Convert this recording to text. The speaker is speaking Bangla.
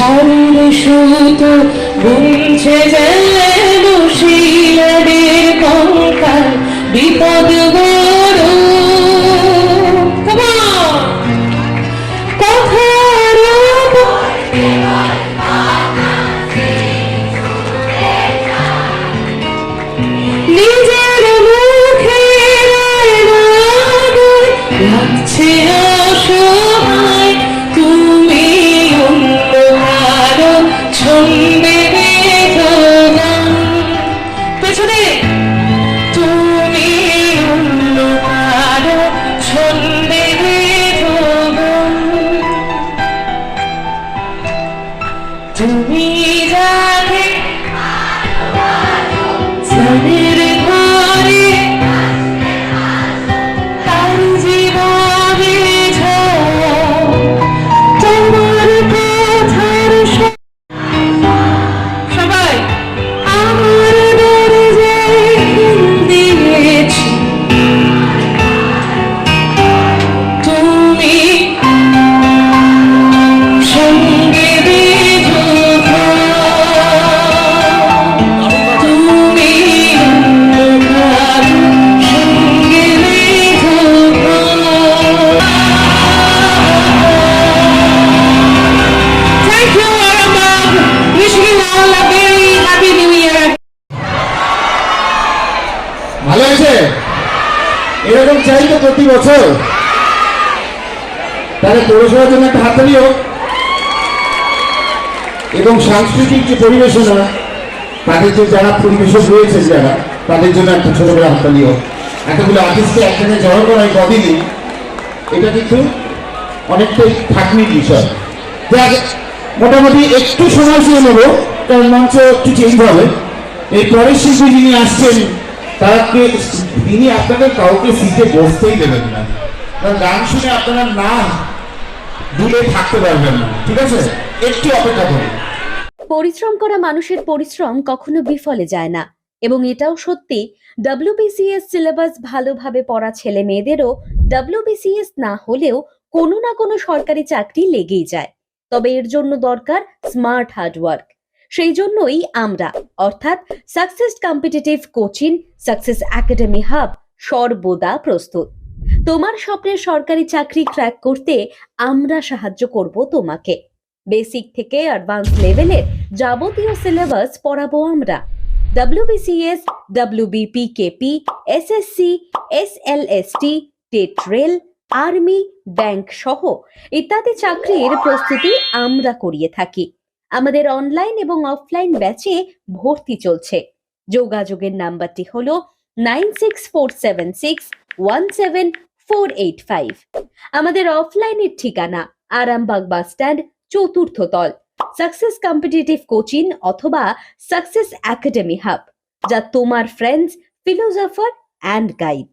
শারীর সুতো বুনছে যেন কঙ্কাল বিপদ Come নিজের অসহায় এরকম চাই তো প্রতি বছর। তাহলে পৌরসভার জন্য একটা হাততালি হোক এবং সাংস্কৃতিক যে পরিবেশনা, তাদের যে যারা পরিবেশক রয়েছে যারা, তাদের জন্য একটা ছোট করে হাততালি হোক এতগুলো আর্টিস্টকে একসাথে জড়ো করা এই কদিনই, এটা কিন্তু অনেকটাই খাটনির বিষয়। দেখ মোটামুটি একটু সময় চেয়ে নেব, কারণ মঞ্চ একটু চেঞ্জ হবে। এই পরের শিল্পী যিনি আসছেন তাকে তিনি কাউকে সিটে বসতেই দেবেন না। গান শুনে আপনারা না দুলে থাকতে পারবেন না, ঠিক আছে? একটু অপেক্ষা পরিশ্রম করা মানুষের পরিশ্রম কখনো বিফলে যায় না, এবং এটাও সত্যি ডাব্লিউবিসিএস সিলেবাস ভালোভাবে পড়া ছেলে মেয়েদেরও ডাব্লিউবিসিএস না হলেও কোনো না কোনো সরকারি চাকরি লেগেই যায়। তবে এর জন্য দরকার স্মার্ট হার্ডওয়ার্ক সেই জন্যই আমরা, অর্থাৎ success competitive coaching success academy hub সর্বদা প্রস্তুত। তোমার স্বপ্নের সরকারি চাকরি ক্র্যাক করতে আমরা সাহায্য করব তোমাকে। বেসিক থেকে অ্যাডভান্স লেভেলের যাবতীয় সিলেবাস পড়াবো আমরা। WBCS WBP KP SSC SLST TET rail army bank সহ ইত্যাদি চাকরির প্রস্তুতি আমরা করিয়ে থাকি। আমাদের অনলাইন এবং অফলাইন ব্যাচে ভর্তি চলছে। যোগাযোগের নাম্বারটি হল nine six four seven six one seven four eight five আমাদের অফলাইনের ঠিকানা আরামবাগ বাস স্ট্যান্ড, চতুর্থ তল। সাকসেস কম্পিটিটিভ কোচিং অথবা সাকসেস একাডেমি হাব যা তোমার ফ্রেন্ডস ফিলোজফার অ্যান্ড গাইড